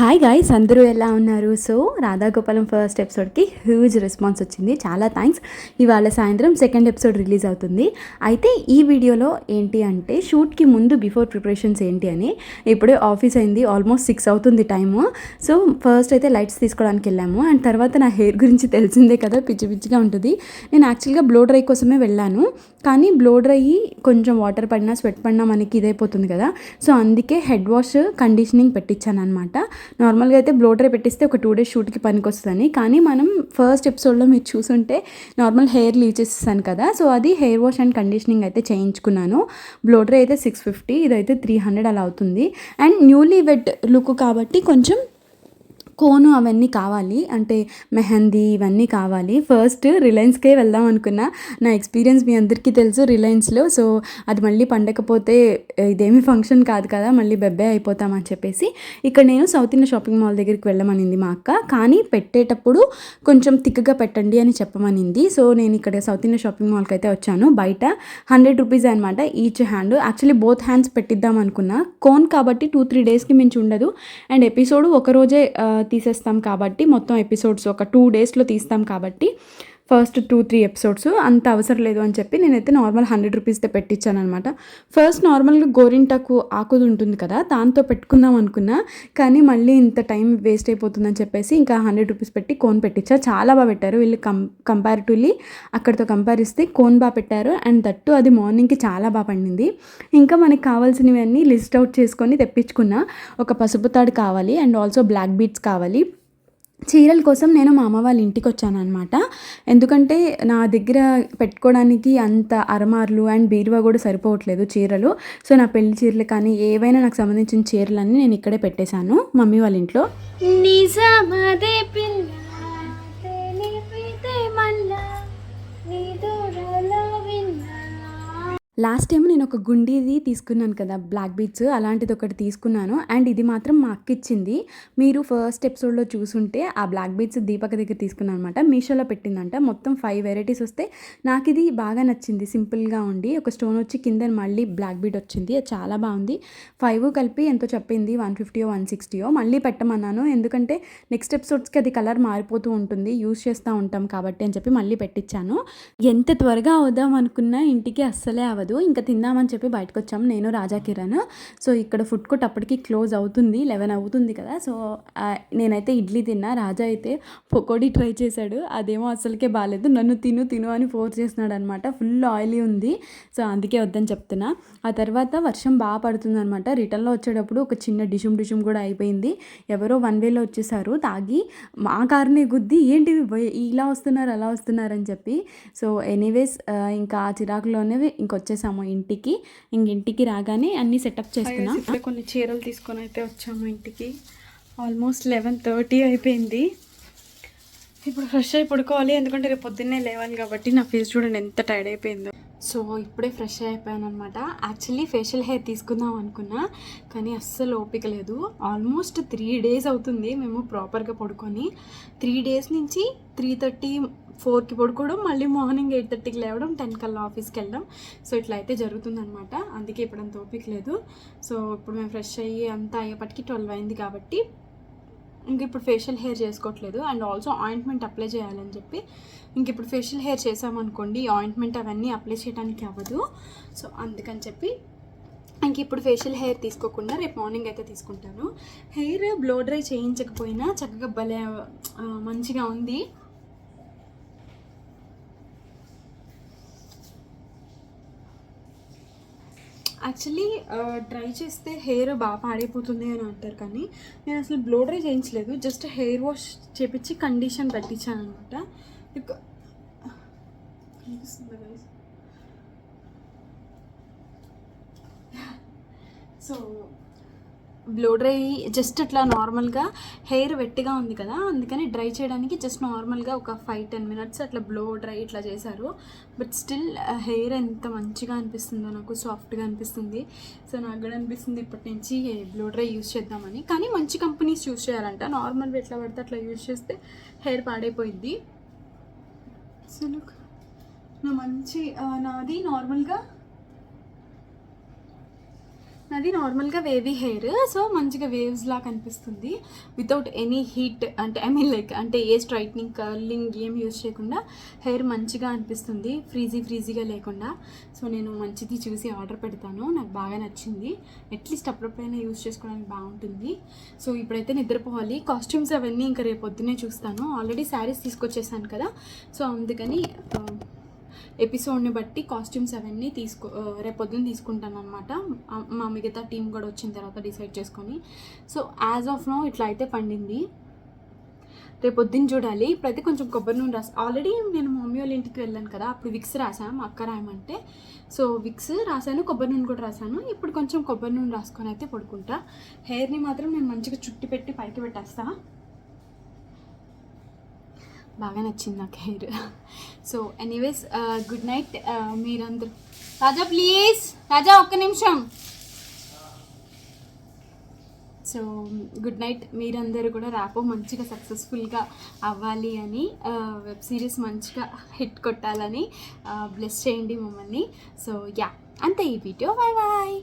Hi guys అందరూ ఎలా ఉన్నారు? సో రాధాగోపాలం ఫస్ట్ ఎపిసోడ్కి హ్యూజ్ రెస్పాన్స్ వచ్చింది. చాలా థ్యాంక్స్ ఇవాళ సాయంత్రం సెకండ్ ఎపిసోడ్ రిలీజ్ అవుతుంది. అయితే ఈ వీడియోలో ఏంటి అంటే షూట్కి ముందు బిఫోర్ ప్రిపరేషన్స్ ఏంటి అని ఇప్పుడే ఆఫీస్ అయింది. ఆల్మోస్ట్ సిక్స్ అవుతుంది టైము సో ఫస్ట్ అయితే లైట్స్ తీసుకోవడానికి వెళ్ళాము. అండ్ తర్వాత నా హెయిర్ గురించి తెలిసిందే కదా పిచ్చి పిచ్చిగా ఉంటుంది. నేను యాక్చువల్గా బ్లో డ్రై కోసమే వెళ్ళాను. కానీ బ్లో డ్రై కొంచెం వాటర్ పడినా స్వెట్ పడినా మనకి ఇదైపోతుంది కదా. సో అందుకే హెడ్ వాష్ కండిషనింగ్ పెట్టించాను అనమాట నార్మల్గా అయితే బ్లో పెట్టిస్తే ఒక టూ డేస్ షూట్కి పనికొస్తుందని. కానీ మనం ఫస్ట్ ఎపిసోడ్లో మీరు చూసుంటే నార్మల్ హెయిర్ లీవ్ చేసేసాను కదా. సో అది హెయిర్ వాష్ అండ్ కండిషనింగ్ అయితే చేయించుకున్నాను. బ్లోటర్ అయితే సిక్స్ ఫిఫ్టీ ఇదైతే త్రీ హండ్రెడ్ అలా అవుతుంది. అండ్ న్యూలీ వెట్ లుక్ కాబట్టి కొంచెం కోను అవన్నీ కావాలి. అంటే మెహందీ ఇవన్నీ కావాలి. ఫస్ట్ రిలయన్స్కే వెళ్దాం అనుకున్నా. నా ఎక్స్పీరియన్స్ మీ అందరికీ తెలుసు రిలయన్స్లో సో అది మళ్ళీ పండకపోతే ఇదేమి ఫంక్షన్ కాదు కదా మళ్ళీ బెబ్బే అయిపోతామని చెప్పేసి. ఇక్కడ నేను సౌత్ ఇండియా షాపింగ్ మాల్ దగ్గరికి వెళ్ళమనింది మా అక్క. కానీ పెట్టేటప్పుడు కొంచెం థిక్గా పెట్టండి అని చెప్పమనింది. సో నేను ఇక్కడ సౌత్ ఇండియా షాపింగ్ మాల్కి అయితే వచ్చాను. బయట హండ్రెడ్ రూపీస్ అనమాట each hand actually both hands పెట్టిద్దాం అనుకున్నా. కోన్ కాబట్టి టూ త్రీ డేస్కి మించి ఉండదు. అండ్ ఎపిసోడ్ ఒక రోజే తీసేస్తాం కాబట్టి మొత్తం ఎపిసోడ్స్ ఒక టూ డేస్లో తీస్తాం కాబట్టి ఫస్ట్ టూ త్రీ ఎపిసోడ్స్ అంత అవసరం లేదు అని చెప్పి నేనైతే నార్మల్ హండ్రెడ్ రూపీస్తో పెట్టించాను అనమాట ఫస్ట్ నార్మల్గా గోరింటాకు ఆకుది ఉంటుంది కదా దాంతో పెట్టుకుందాం అనుకున్నా కానీ మళ్ళీ ఇంత టైం వేస్ట్ అయిపోతుందని చెప్పేసి ఇంకా హండ్రెడ్ రూపీస్ పెట్టి కోన్ పెట్టించా. చాలా బాగా పెట్టారు. వీళ్ళు కం కంపారిటివ్లీ అక్కడితో కంపారిస్తే కోన్ బాగా పెట్టారు. అండ్ దట్టు అది మార్నింగ్కి చాలా బాగా పండింది. ఇంకా మనకి కావాల్సినవన్నీ లిస్ట్ అవుట్ చేసుకొని తెప్పించుకున్నా. ఒక పసుపు తాడు కావాలి అండ్ ఆల్సో బ్లాక్ బీట్స్ కావాలి. చీరల కోసం నేను మా అమ్మ వాళ్ళ ఇంటికి వచ్చానమాట ఎందుకంటే నా దగ్గర పెట్టుకోవడానికి అంత అరమార్లు అండ్ బీరువా కూడా సరిపోవట్లేదు చీరలు. సో నా పెళ్ళి చీరలు కానీ ఏవైనా నాకు సంబంధించిన చీరలన్నీ నేను ఇక్కడే పెట్టేశాను మమ్మీ వాళ్ళ ఇంట్లో. నిజమదే పిల్ల. లాస్ట్ టైం నేను ఒక గుండీది తీసుకున్నాను కదా బ్లాక్ బీట్స్ అలాంటిది ఒకటి తీసుకున్నాను. అండ్ ఇది మాత్రం మా అక్క ఇచ్చింది. మీరు ఫస్ట్ ఎపిసోడ్లో చూసుంటే ఆ బ్లాక్ బీట్స్ దీపక దగ్గర తీసుకున్నాను అనమాట మీషోలో పెట్టిందంట. మొత్తం ఫైవ్ వెరైటీస్ వస్తే నాకు ఇది బాగా నచ్చింది. సింపుల్గా ఉండి ఒక స్టోన్ వచ్చి కింద మళ్ళీ బ్లాక్ బీట్ వచ్చింది. అది చాలా బాగుంది. ఫైవ్ కలిపి ఎంతో చెప్పింది? వన్ ఫిఫ్టీయో వన్ సిక్స్టీయో మళ్ళీ పెట్టమన్నాను. ఎందుకంటే నెక్స్ట్ ఎపిసోడ్స్కి అది కలర్ మారిపోతూ ఉంటుంది. యూస్ చేస్తూ ఉంటాం కాబట్టి అని చెప్పి మళ్ళీ పెట్టించాను ఎంత త్వరగా అవుదాం అనుకున్నా ఇంటికి అస్సలే అవ్వదు ఇంకా తిందామని చెప్పి బయటకు వచ్చాము నేను రాజా కిరణ్. సో ఇక్కడ ఫుడ్ కోర్ట్ అప్పటికి క్లోజ్ అవుతుంది లెవెన్ అవుతుంది కదా. సో నేనైతే ఇడ్లీ తిన్నా రాజా అయితే పకోడీ ట్రై చేశాడు. అదేమో అసలుకే బాగాలేదు నన్ను తిను తిను అని ఫోర్స్ చేస్తున్నాడు అనమాట ఫుల్ ఆయిలీ ఉంది. సో అందుకే వద్దని చెప్తున్నా. ఆ తర్వాత వర్షం బాగా పడుతుంది అనమాట రిటర్న్లో వచ్చేటప్పుడు ఒక చిన్న డిషుమ్ డిషుమ్ కూడా అయిపోయింది. ఎవరో వన్ వేలో వచ్చేసారు. తాగి మా కార్ని గుద్ది ఏంటి ఇలా వస్తున్నారు అలా వస్తున్నారు అని చెప్పి. సో ఎనీవేస్ ఇంకా ఆ చిరాకులోనే ఇంకొచ్చేసాము ఇంటికి. ఇంక ఇంటికి రాగానే అన్నీ సెటప్ చేసుకున్నాం. కొన్ని చీరలు తీసుకొని అయితే వచ్చాము ఇంటికి. ఆల్మోస్ట్ లెవెన్ థర్టీ అయిపోయింది. ఇప్పుడు ఫ్రెష్ అయి పడుకోవాలి ఎందుకంటే రేపు పొద్దున్నే లేవాలి కాబట్టి నా ఫేస్ చూడండి ఎంత టైర్డ్ అయిపోయిందో. సో ఇప్పుడే ఫ్రెష్ అయిపోయాను అనమాట యాక్చువల్లీ ఫేషియల్ హెయిర్ తీసుకుందాం అనుకున్నా కానీ అస్సలు ఓపిక లేదు. ఆల్మోస్ట్ త్రీ డేస్ అవుతుంది మేము ప్రాపర్గా పడుకొని. త్రీ డేస్ నుంచి త్రీ థర్టీ ఫోర్కి పడుకోవడం మళ్ళీ మార్నింగ్ ఎయిట్ థర్టీకి లేవడం టెన్ కల్లా ఆఫీస్కి వెళ్ళడం. సో ఇట్లా అయితే జరుగుతుందనమాట అందుకే ఇప్పుడు అంత ఓపిక లేదు. సో ఇప్పుడు మేము ఫ్రెష్ అయ్యి అంతా అయ్యేపటికి ట్వెల్వ్ అయింది కాబట్టి ఇంక ఇప్పుడు ఫేషియల్ హెయిర్ చేసుకోవట్లేదు. అండ్ ఆల్సో ఆయింట్మెంట్ అప్లై చేయాలని చెప్పి ఇంక ఇప్పుడు ఫేషియల్ హెయిర్ చేసామనుకోండి ఆయింట్మెంట్ అవన్నీ అప్లై చేయడానికి అవ్వదు. సో అందుకని చెప్పి ఇంక ఇప్పుడు ఫేషియల్ హెయిర్ తీసుకోకుండా రేపు మార్నింగ్ అయితే తీసుకుంటాను. హెయిర్ బ్లో డ్రై చేయించకపోయినా చక్కగా భలే మంచిగా ఉంది. యాక్చువల్లీ డ్రై చేస్తే హెయిర్ బాగా పాడైపోతుంది అని అంటారు కానీ నేను అసలు బ్లో డ్రై చేయించలేదు. జస్ట్ హెయిర్ వాష్ చేపించి కండిషన్ పెట్టించాను అనమాట. సో బ్లో డ్రై జస్ట్ అట్లా నార్మల్గా హెయిర్ వెట్టిగా ఉంది కదా అందుకని డ్రై చేయడానికి జస్ట్ నార్మల్గా ఒక ఫైవ్ టెన్ మినిట్స్ అట్లా బ్లో డ్రై ఇట్లా చేశారు. బట్ స్టిల్ హెయిర్ ఎంత మంచిగా అనిపిస్తుందో నాకు సాఫ్ట్గా అనిపిస్తుంది. సో నాకు కూడా అనిపిస్తుంది ఇప్పటి నుంచి బ్లో డ్రై యూస్ చేద్దామని. కానీ మంచి కంపెనీస్ యూస్ చేయాలంట. నార్మల్ ఎట్లా పడితే అట్లా యూస్ చేస్తే హెయిర్ పాడైపోయింది సో నా మంచి నాది నార్మల్గా నాది నార్మల్గా వేవీ హెయిర్ సో మంచిగా వేవ్స్ లా కనిపిస్తుంది. వితౌట్ ఎనీ హీట్ అంటే ఐ మీన్ లైక్ అంటే ఏ స్ట్రైట్నింగ్ కర్లింగ్ ఏం యూజ్ చేయకుండా హెయిర్ మంచిగా అనిపిస్తుంది. ఫ్రీజీ ఫ్రీజీగా లేకుండా. సో నేను మంచిది చూసి ఆర్డర్ పెడతాను. నాకు బాగా నచ్చింది. అట్లీస్ట్ అప్పుడప్పుడైనా యూజ్ చేసుకోవడానికి బాగుంటుంది. సో ఇప్పుడైతే నిద్రపోవాలి. కాస్ట్యూమ్స్ అవన్నీ ఇంకా రేపు పొద్దున్నే చూస్తాను. ఆల్రెడీ శారీస్ తీసుకొచ్చేసాను కదా. సో అందుకని ఎపిసోడ్ని బట్టి కాస్ట్యూమ్స్ అవన్నీ తీసుకో రేపొద్దున రేపు పొద్దున్న తీసుకుంటాను అనమాట మా మిగతా టీం కూడా వచ్చిన తర్వాత డిసైడ్ చేసుకొని. సో యాజ్ ఆఫ్ నో ఇట్లా అయితే పండింది. రేపు పొద్దున్న చూడాలి. ఇప్పుడైతే కొంచెం కొబ్బరి నూనె రాసి ఆల్రెడీ నేను మమ్మీ వాళ్ళ ఇంటికి వెళ్ళాను కదా అప్పుడు విక్స్ రాశాను మా అక్క రాయమంటే. సో విక్స్ రాశాను కొబ్బరి నూనె కూడా రాశాను ఇప్పుడు కొంచెం కొబ్బరి నూనె రాసుకొని అయితే పడుకుంటా. హెయిర్ని మాత్రం నేను మంచిగా చుట్టి పెట్టి పైకి పెట్టేస్తాను బాగా నచ్చింది నాకు hair so anyways good night మీరందరూ. రాజా ప్లీజ్! రాజా ఒక్క నిమిషం. సో గుడ్ నైట్ మీరందరూ కూడా ర్యాపో మంచిగా సక్సెస్ఫుల్గా అవ్వాలి అని వెబ్ సిరీస్ మంచిగా హిట్ కొట్టాలని బ్లెస్ చేయండి మమ్మల్ని. So yeah. అంతే ఈ వీడియో. Bye bye.